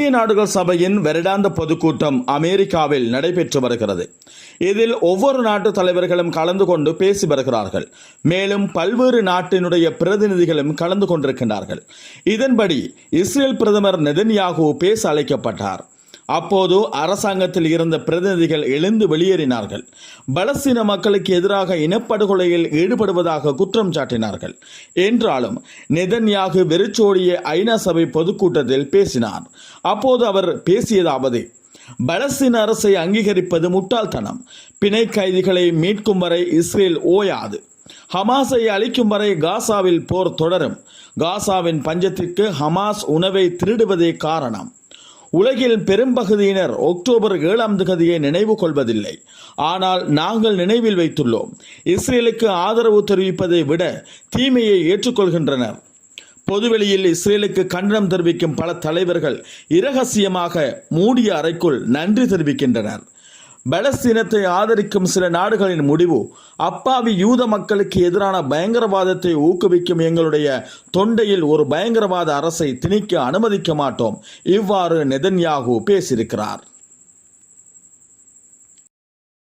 ஐக்கிய நாடுகள் சபையின் வருடாந்த பொதுக்கூட்டம் அமெரிக்காவில் நடைபெற்று வருகிறது. இதில் ஒவ்வொரு நாட்டு தலைவர்களும் கலந்து கொண்டு பேசி வருகிறார்கள். மேலும் பல்வேறு நாட்டினுடைய பிரதிநிதிகளும் கலந்து கொண்டிருக்கின்றார்கள். இதன்படி இஸ்ரேல் பிரதமர் நெதன்யாகு பேச அழைக்கப்பட்டார். அப்போது அரசாங்கத்தில் இருந்த பிரதிநிதிகள் எழுந்து வெளியேறினார்கள். பலஸ்தீன மக்களுக்கு எதிராக இனப்படுகொலையில் ஈடுபடுவதாக குற்றம் சாட்டினார்கள். என்றாலும் நெதன்யாகு வெறிச்சோடிய ஐநா சபை பொதுக்கூட்டத்தில் பேசினார். அப்போது அவர் பேசியதாவது பலஸ்தீன அரசை அங்கீகரிப்பது முட்டாள்தனம். பிணை கைதிகளை மீட்கும் வரை இஸ்ரேல் ஓயாது. ஹமாஸை அழிக்கும் வரை காசாவில் போர் தொடரும். காசாவின் பஞ்சத்திற்கு ஹமாஸ் உணவை திருடுவதே காரணம். உலகில் பெரும்பகுதியினர் அக்டோபர் ஏழாம் திகதியை நினைவு கொள்வதில்லை. ஆனால் நாங்கள் நினைவில் வைத்துள்ளோம். இஸ்ரேலுக்கு ஆதரவு தெரிவிப்பதை விட தீமையை ஏற்றுக்கொள்கின்றனர். பொதுவெளியில் இஸ்ரேலுக்கு கண்டனம் தெரிவிக்கும் பல தலைவர்கள் இரகசியமாக மூடிய அறைக்குள் நன்றி தெரிவிக்கின்றனர். பலஸ்தீனத்தை ஆதரிக்கும் சில நாடுகளின் முடிவு அப்பாவி யூத மக்களுக்கு எதிரான பயங்கரவாதத்தை ஊக்குவிக்கும் எங்களுடைய தொண்டையில் ஒரு பயங்கரவாத அரசை திணிக்க அனுமதிக்க மாட்டோம். இவ்வாறு நெதன்யாகு பேசியிருக்கிறார்.